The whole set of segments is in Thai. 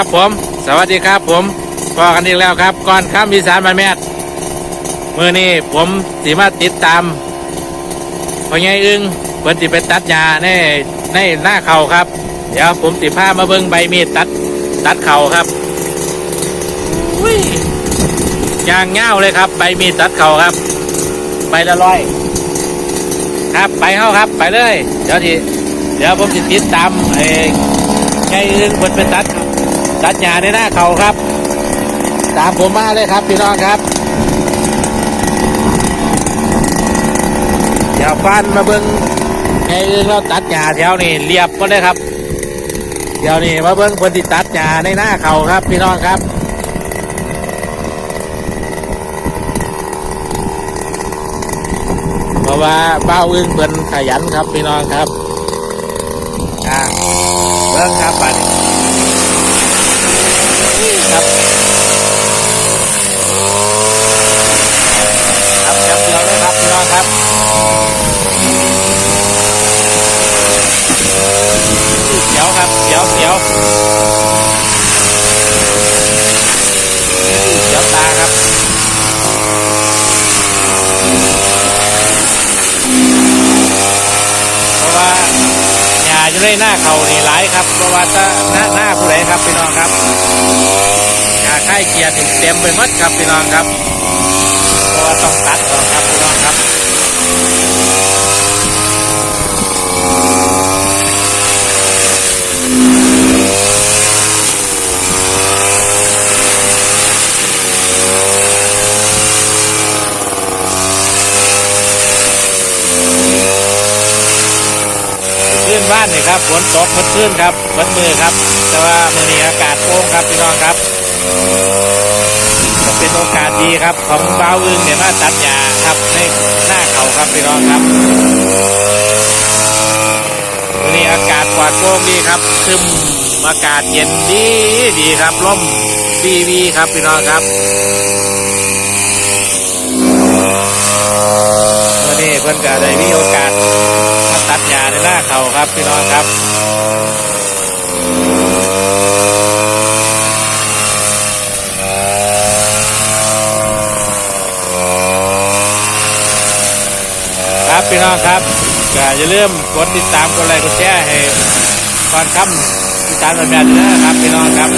ครับผม สวัสดีครับผมพอกันอีกแล้วครับ ก่อนข้ามอีสานมาแมทมือนี้ผมสีมาติดตามพอไงอึงเพิ่นสิไปตัดหญ้าในในหน้าเข่าครับ เดี๋ยวผมติพามาเบิ่งใบมีดตัดตัดเข่าครับยางเง่าเลยครับ ใบมีดตัดเข่าครับ ใบละร้อยครับไปเข้าครับไปเลย เดี๋ยวทีเดี๋ยวผมจะติดตามไอ้ไงอึงเพิ่นไปตัด ตัดหญ้าในหน้าเขาครับ ตามผมมาเลยครับพี่น้องครับเดี๋ยวฟันมาเบิ้งไงอื่นเราตัดหญ้าแถวนี้เรียบก็ได้ครับเดี๋ยวนี้มาเบิ้งคนที่ตัดหญ้าในหน้าเขาครับ พี่น้องครับเพราะว่าเป้าอึ้งเพิ่นขยันครับพี่น้องครับอ่าเบิ้งครับบัดนี้ ครับครับเดียวเดี๋ยวเลยครับพี่น้องครับเดี๋ยวครับเดี๋ยวเดี๋ยวเดียวตาครับเพราะว่าหญ้าจะได้หน้าเขานี่หลายครับ เพราะว่าถ้าหน้าหน้าผู้ใดครับพี่น้องครับ ค่ายเกียร์เต็มไปหมดครับพี่น้องครับเพราะว่าต้องตัดออกครับพี่น้องครับขึ้นบ้านนี่ครับฝนตกเมื่อคืนครับเมื่อมือครับ แต่ว่ามือนี้อากาศโปร่งครับพี่น้องครับ ก็เป็นโอกาสดีครับ ของบ้าวอึงเนี่ยมาตัดหญ้าครับในหน้าเขาครับพี่น้องครับวันนี้อากาศปลอดโปร่งดีครับซึมอากาศเย็นดีดีครับร่มวีวีครับพี่น้องครับวันนี้เพิ่อนก็ได้มีโอกาสมาตัดหญ้าในหน้าเขาครับพี่น้องครับ พี่น้องครับก็อย่าลืมกดติดตามกดไลค์กดแชร์ให้ก่อนค่ำติดตามแบบนี้นะครับพี่น้องครับ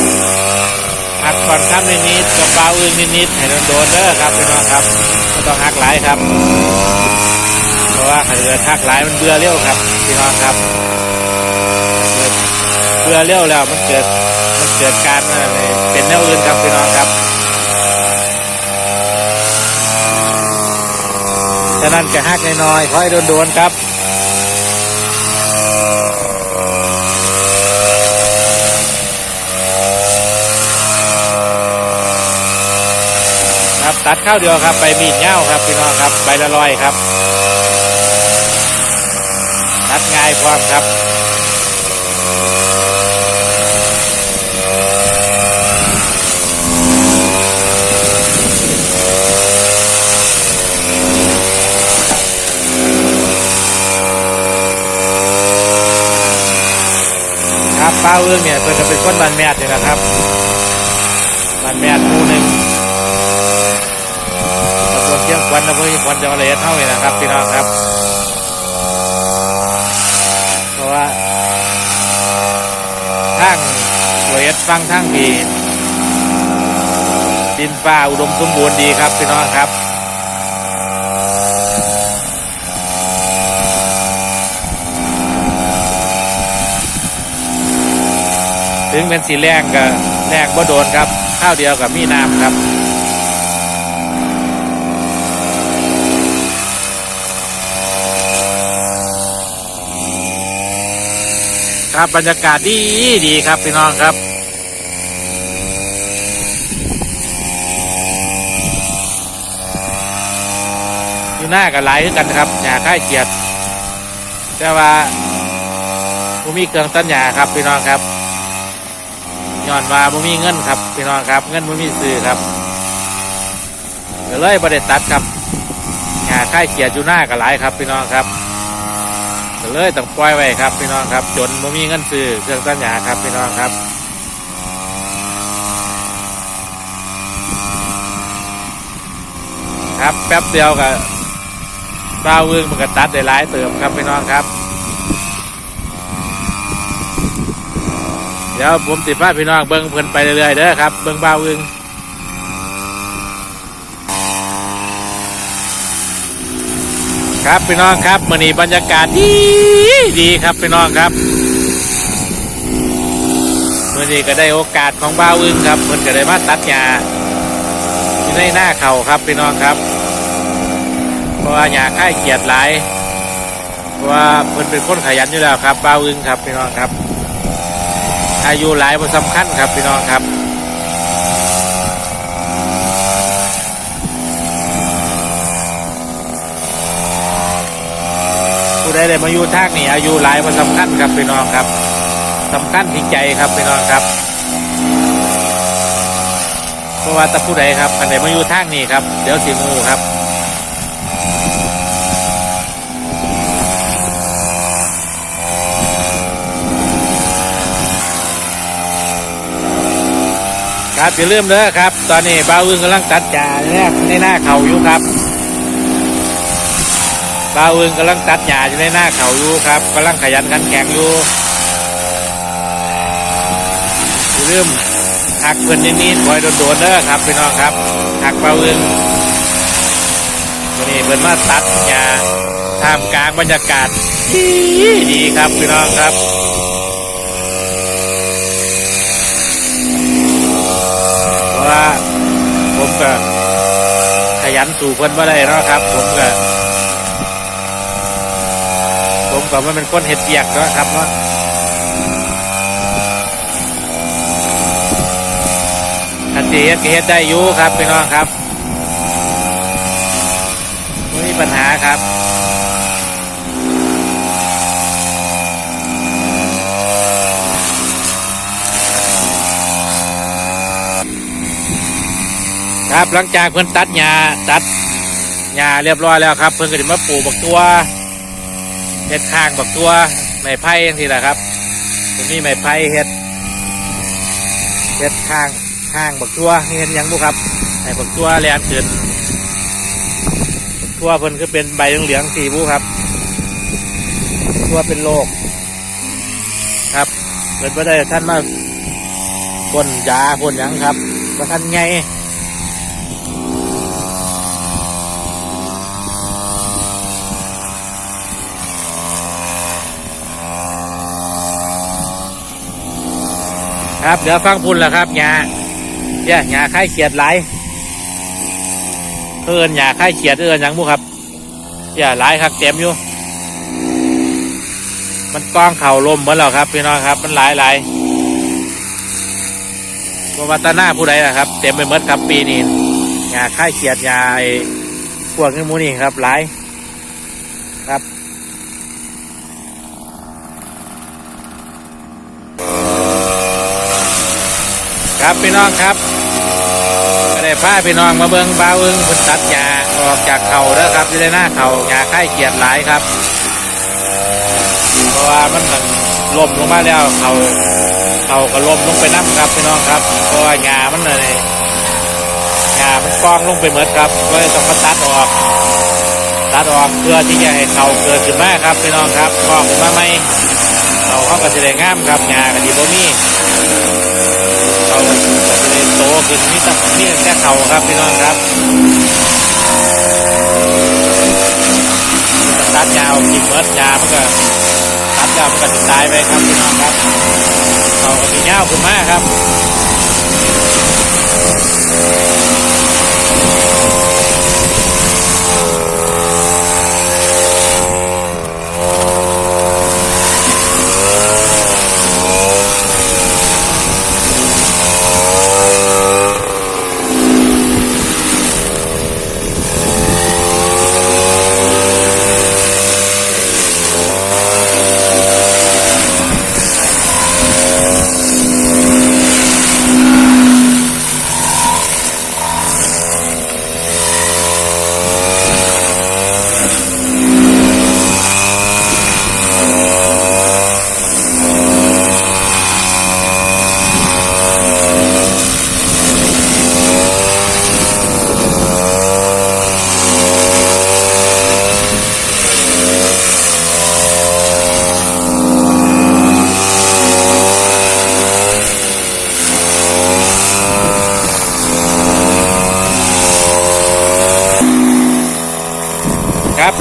หักก่อนค่ำนิดๆกับเบาอื่นนิดๆให้โดนๆเด้อครับพี่น้องครับไม่ต้องหักหลายครับ เพราะว่าถ้าเกิดหักหลายมันเบื่อเร็วครับพี่น้องครับเบื่อเร็วแล้วมันเกิดมันเกิดการอะไรเป็นแนวอื่นครับพี่น้องครับ ฉะนั้นจะหักน้อยๆค่อยโดนๆครับครับตัดข้าวเดียวครับใบมีดเง่าครับพี่น้องครับใบละลอยครับ ตัดง่ายพร้อมครับ ป้าเอื้องเนี่ยเพิ่นก็เป็นคนบ้านแมดนี่แหละครับบ้านแมดหมู่หนึ่งตำบลเชียงควันอำเภอเชียงควันจังหวัดระยเท่านี่นะครับพี่น้องครับ เพราะว่าทางระยฟังทางดีดินฟ้าอุดมสมบูรณ์ดีครับพี่น้องครับ ถึงเป็นสีแรงก็แรงบ่โดนครับ ข้าวเดียวกับมีน้ำครับครับบรรยากาศดีดีครับพี่น้องครับ อยู่หน้ากับหลายกันครับหญ้าค่ายเกียรติแต่ว่าผมมีเครื่องตัดหญ้าครับพี่น้องครับ ย้อนว่าบ่มีเงินครับพี่น้องครับ เงินบ่มีซื้อครับเลยประเด็ดตัดครับงาค่ายเขียจูหน้าก็หลายครับพี่น้องครับเลยต้องปล่อยไว้ครับพี่น้องครับ จนบ่มีเงินซื้อเครื่องตัดหญ้าครับพี่น้องครับครับแป๊บเดียวกับปลาเวืองมันก็ตัดได้หลายเติมครับพี่น้องครับ ดี๋ยวผมติดพาพพี่น้องเบิ้งเพลินไปเรื่อยๆเด้อครับเบิ้งบ้าวึงครับพี่น้องครับมื่อนี้บรรยากาศดีดีครับพี่น้องครับมื่อนี้ก็ได้โอกาสของบ้าวึงครับเพิ่นก็ได้มาตัดหญ้าที่ในหน้าเขาครับพี่น้องครับ เพราะว่าหญ้าค่ายเกียดหลายเพราะว่าเพิ่นเป็นคนขยันอยู่แล้วครับบ้าวอึงครับพี่น้องครับ อายุหลายบ่สำคัญครับพี่น้องครับผู้ใดได้มาอยู่ทางนี้อายุหลายบ่สำคัญครับพี่น้องครับสำคัญที่ใจครับพี่น้องครับเพราะว่าแตะผู้ใดครับอันไหนมาอยู่ทางนี้ครับ เดี๋ยวสิงูครับ ครับอย่าลืมเด้อครับ ตอนนี้บ้าวอึ้งกำลังตัดจ่าเนี่ยในหน้าเขาอยู่ครับบ้าวอึ้งกำลังตัดหญ้าอยู่ในหน้าเขาอยู่ครับกำลังขยันขันแข็งอยู่อย่าลืมหักเพื่อนนิดๆคอยโดนๆเด้อครับพี่น้องครับหักบ้าวอึ้งวันนี้เพิ่อนมาตัดหญ้าท่ามกลางบรรยากาศดีดีครับพี่น้องครับ เพราะว่าผมก็ข ยันสู่เพิ่นมาได้เนาะครับ ผมก็ผมก็มันเป็นคนเห็ดเปียกเนาะครับเนาะอันที่เฮ็ดก็เฮ็ดได้อยู่ครับพี่น้องครับไม่มีปัญหาครับ ครับ หลังจากเพิ่นตัดหญ้าตัดหญ้าเรียบร้อยแล้วครับ เพิ่นก็จะมาปลูกบักตัวเฮ็ดข้างบักตัวไม้ไผ่ยังทีละครับตรงนี้ไม้ไผ่เฮ็ดเฮ็ดข้างข้างบักตัวนี่เห็นยังบุครับไอ้บักตัวแลนขึ้นบักตัวเพิ่นก็เป็นใบเหลืองๆสีบุครับตัวเป็นโรคครับเพิ่นบ่ได้ท่านมาพ่นยาพ่นยังครับบ่ท่านไง ครับเดี๋ยวฟังพุ่นแหละครับหญ้าเนี่ยหญ้าค่ายเขียดไหลเอินหญ้าค่ายเขียดเอินหยังบุครับเนี่ยหลายครับเต็มอยู่ มันกองเข่าลมเหมือนเราครับพี่น้องครับ มันหลายหลายวัตนาผู้ใดนะครับ เต็มไปหมดครับปีนี้หญ้าค่ายเขียดหญ้าพวกนี้มูนี่ครับหลายครับ ครับพี่น้องครับก็ได้พาพี่น้องมาเบิ้งบ้าอึ้งเพิ่นตัดหญ้าออกจากเขาแล้วครับที่ได้หน้าเขาหญ้าค่ายเกียดหลายครับ เพราะว่ามันมันล่มลงมาแล้วเขาเขาก็ล่มลงไปน้ำครับพี่น้องครับเพราะว่าหญ้ามันเลยหญ้ามันกองลงไปหมดครับก็เลยต้องมาตัดออก ตัดออกเพื่อที่จะให้เขาเกิดขึ้นมาครับพี่น้องครับกองขึ้นมาไหมเขาเขาก็จะได้งามครับหญ้าก็ดีบ่มี เขาจะได้โตขึ้นนี่ตันี่แค่เขาครับพี่น้องครับตัดยาวกินเมิดยาเพื่อตัดยาวเพื่อจะตายไปครับพี่น้องครับเขาก็มีเงาขึ้นมาครับ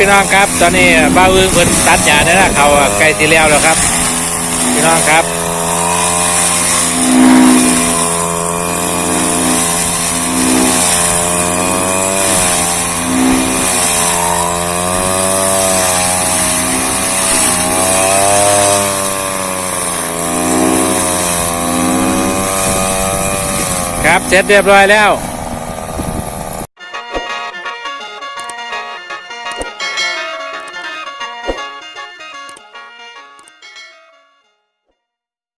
พี่น้องครับ ตอนนี้บ้าอึ้งเพิ่นตัดหญ้าได้แล้วเขาใกล้สิแล้วแล้วครับ พี่น้องครับครับเสร็จเรียบร้อยแล้ว